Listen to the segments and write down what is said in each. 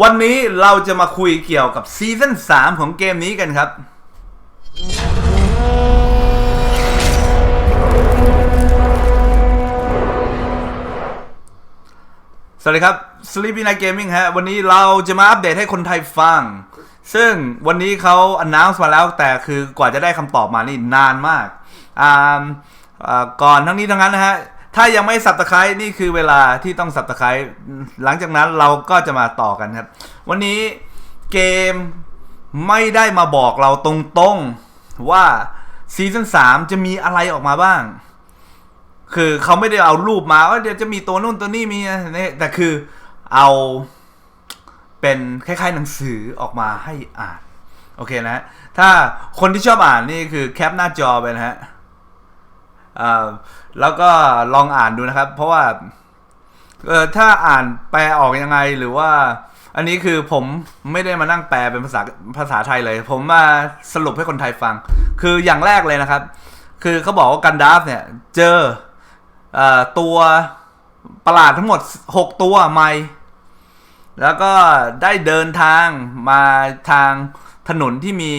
วันนี้เราจะมาคุยเกี่ยวกับซีซั่น3 ของเกมนี้กันครับ สวัสดีครับ Sleepy Night Gaming ฮะ วันนี้เราจะมาอัปเดตให้คนไทยฟัง ซึ่งวันนี้เขา announce มาแล้วแต่คือกว่าจะได้คำตอบมานี่นานมากอ่าอ่าก่อนทั้งนี้ทั้งนั้นนะฮะ ถ้ายังไม่สับตะไคร้นี่คือเวลาที่ต้องสับตะไคร้หลังจากนั้นเราก็จะมาต่อกันครับ วันนี้เกมไม่ได้มาบอกเราตรงๆว่าซีซั่น3จะมีอะไรออกมาบ้าง คือเขาไม่ได้เอารูปมาว่าเดี๋ยวจะมีตัวนู่นตัวนี่มีอะไรแต่คือเอาเป็นคล้ายๆหนังสือออกมาให้อ่าน โอเคนะ ถ้าคนที่ชอบอ่านนี่คือแคปหน้าจอไปนะฮะ แล้วก็ลองอ่านดูนะครับ เพราะว่าถ้าอ่านแปลออกยังไงหรือว่า อันนี้คือผมไม่ได้มานั่งแปลเป็นภาษาภาษาไทยเลย ผมมาสรุปให้คนไทยฟัง คืออย่างแรกเลยนะครับ คือเขาบอกว่ากันดาฟเนี่ย เจอเอตัวประหลาดทั้งหมด 6 ตัวใหม่แล้วก็ได้เดินทางมาทางถนนที่มี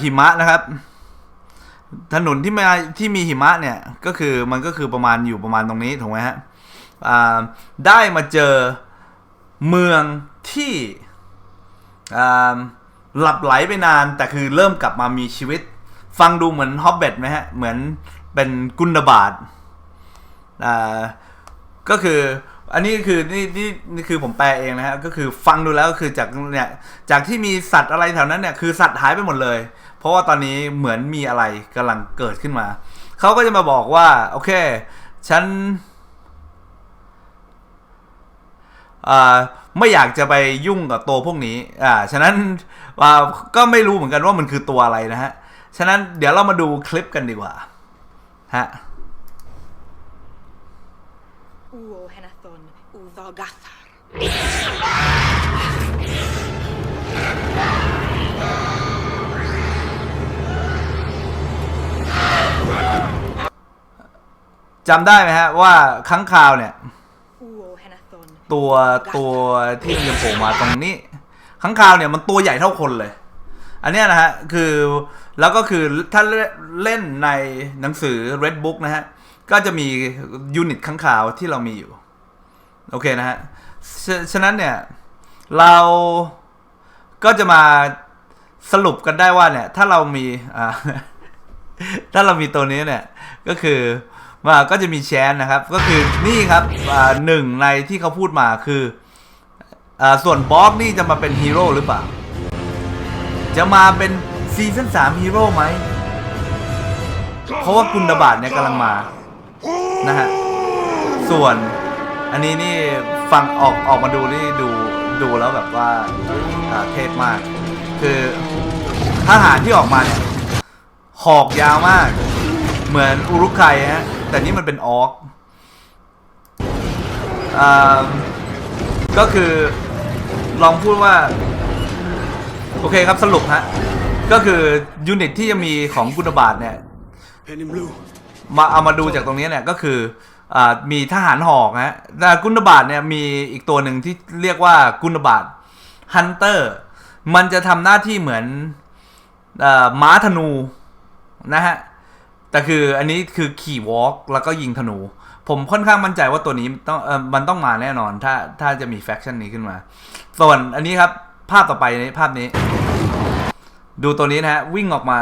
หิมะนะครับ ถนนที่มาที่มีหิมะเนี่ยก็คือมันก็คือประมาณอยู่ประมาณตรงนี้ถูกไหมฮะได้มาเจอเมืองที่หลับไหลไปนานแต่คือเริ่มกลับมามีชีวิต ฟังดูเหมือนฮอบเบ็ตไหมฮะ เหมือนเป็นกุนดาบาตอ่าก็คือ อันนี้คือนี่นี่นี่คือผมแปลเองนะฮะก็คือฟังดูแล้วก็คือจากเนี่ยจากที่มีสัตว์อะไรแถวนั้นเนี่ยคือสัตว์หายไปหมดเลย เพราะว่าตอนนี้เหมือนมีอะไรกำลังเกิดขึ้นมา เขาก็จะมาบอกว่า โอเค ฉันอ่าไม่อยากจะไปยุ่งกับตัวพวกนี้อ่าฉะนั้นก็ไม่รู้เหมือนกันว่ามันคือตัวอะไรนะฮะฉะนั้นเดี๋ยวเรามาดูคลิปกันดีกว่าฮะ Ooh. Udhogathar. จำได้ไหมฮะว่าค้างคาวเนี่ย Uo Henathon ตัวตัวที่มันจะโผล่มาตรงนี้ค้างคาวเนี่ยมันตัวใหญ่เท่าคนเลย อันเนี้ยนะฮะคือแล้วก็คือถ้าเล่นในหนังสือ Red Book นะฮะก็จะมียูนิตค้างคาวที่เรามีอยู่ โอเคนะฮะฉะฉะนั้นเนี่ย เราก็จะมาสรุปกันได้ว่าเนี่ย ถ้าเรามีอ่าถ้าเรามีตัวนี้เนี่ย ก็คือว่าก็จะมีแชนนะครับ ก็คือนี่ครับหนึ่งในที่เขาพูดมาคืออส่วนบล็อกนี่จะมาเป็นฮีโร่หรือเปล่า จะมาเป็นซีซั่นสามฮีโร่ไหม เพราะว่ากุนดาบาตเนี่ยกำลังมา นะฮะ ส่วน อันนี้นี่ฟังออกออกมาดูนี่ดูดูแล้วแบบว่าอ่าเทพมาก คือทหารที่ออกมาเนี่ยหอกยาวมาก เหมือนอุรุกไคฮะแต่นี่มันเป็นออกอ่าก็คือลองพูดว่า โอเคครับสรุปฮะ ก็คือยูนิตที่จะมีของกุณบาทเนี่ย Pen in blue. มาเอามาดูจากตรงนี้เนี่ยก็คืออา มีทหารหอกนะแต่กุนบาทเนี่ยมีอีกตัวหนึ่งที่เรียกว่ากุนบาทฮันเตอร์ มันจะทำหน้าที่เหมือนอม้าธนูนะฮะ แต่คืออันนี้คือขี่วอล์กแล้วก็ยิงธนู ผมค่อนข้างมั่นใจว่าตัวนี้ต้องอมันต้องมาแน่นอนถ้าถ้าจะมีแฟคชั่นนี้ขึ้นมา ส่วนอันนี้ครับภาพต่อไปในภาพนี้ ดูตัวนี้นะฮะ วิ่งออกมา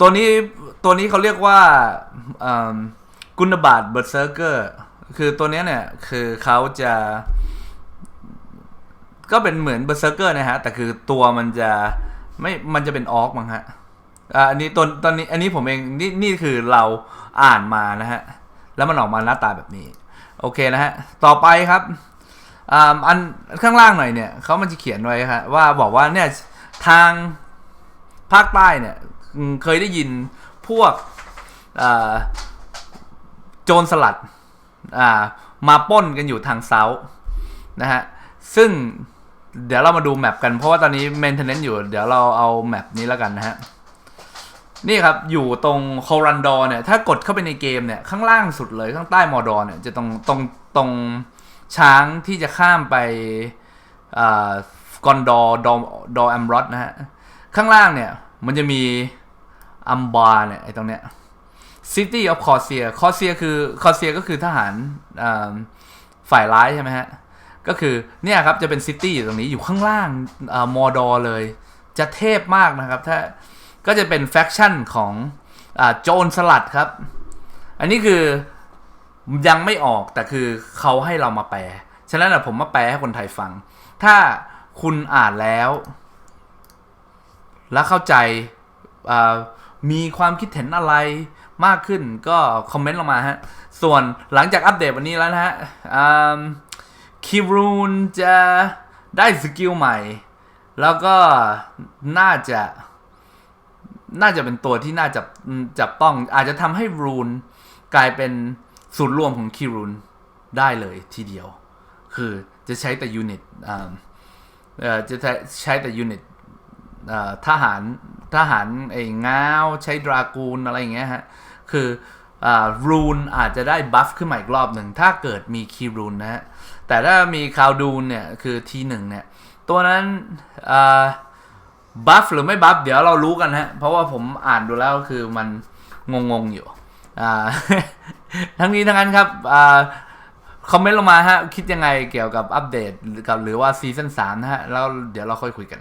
ตัวนี้ตัวนี้เขาเรียกว่า กุนบาทเบอร์เซอร์เกอร์ คือตัวนี้เนี่ย คือเขาจะ ก็เป็นเหมือนเบอร์เซอร์เกอร์นะฮะ แต่คือตัวมันจะไม่ มันจะเป็นออกมั้งฮะ อ่า อันนี้ตอนตอนนี้ อันนี้ผมเอง นี่นี่คือเราอ่านมานะฮะ แล้วมันออกมาหน้าตาแบบนี้ โอเคนะฮะ ต่อไปครับอ่าอันข้างล่างหน่อยเนี่ยเขามันจะเขียนไว้ฮะว่าบอกว่าเนี่ยทางภาคใต้เนี่ยเคยได้ยินพวกอ่า โจรสลัดอ่ามาป้นกันอยู่ทางเซาท์นะฮะซึ่งเดี๋ยวเรามาดูแมปกันเพราะว่าตอนนี้ maintenance อยู่ เดี๋ยวเราเอาแมปนี้แล้วกันนะฮะ นี่ครับอยู่ตรงโครันดอร์เนี่ย ถ้ากดเข้าไปในเกมเนี่ย ข้างล่างสุดเลยข้างใต้มอดอร์เนี่ยจะตรงตรงตรงช้างที่จะข้ามไปกอนดอร์ดอดอแอมรอดนะฮะ ข้างล่างเนี่ย มันจะมีอัมบาร์เนี่ยไอ้ตรงเนี้ย City of Corsair Corsair คือ Corsair ก็คือทหารฝ่ายร้ายใช่ไหมฮะ ก็คือเนี่ยครับจะเป็นซิตี้อยู่ตรงนี้อยู่ข้างล่างอมอดอเลย จะเทพมากนะครับ ถ้าก็จะเป็นแฟคชั่นของอโจรสลัดครับ อันนี้คือยังไม่ออกแต่คือเขาให้เรามาแปล ฉะนั้นผมมาแปลให้คนไทยฟัง ถ้าคุณอ่านแล้ว แล้วเข้าใจ มีความคิดเห็นอะไรมากขึ้นก็คอมเมนต์ลงมาฮะ ส่วนหลังจากอัปเดตวันนี้แล้วนะฮะคิรูนจะได้สกิลใหม่ แล้วก็น่าจะ น่าจะเป็นตัวที่น่าจะจับต้อง อาจจะทำให้รูนกลายเป็นศูนย์รวมของคิรูนได้เลยทีเดียว คือจะใช้แต่ยูนิตจะใช้แต่ยูนิตทหาร ทหารไอ้ง้าวใช้ดรากูนอะไรอย่างเงี้ยฮะ คืออ่ารูนอาจจะได้บัฟขึ้นมาอีกรอบหนึ่ง ถ้าเกิดมีคีรูนนะฮะ แต่ถ้ามีคาวดูนเนี่ย คือทีหนึ่งเนี่ย ตัวนั้นอ่าบัฟหรือไม่บัฟเดี๋ยวเรารู้กันฮะ เพราะว่าผมอ่านดูแล้วคือมันงงๆอยู่อ่าทั้งนี้ทั้งนั้นครับอ่าคอมเมนต์ลงมาฮะ คิดยังไงเกี่ยวกับอัปเดตหรือกับหรือว่าซีซั่น3นะฮะ แล้วเดี๋ยวเราค่อยคุยกัน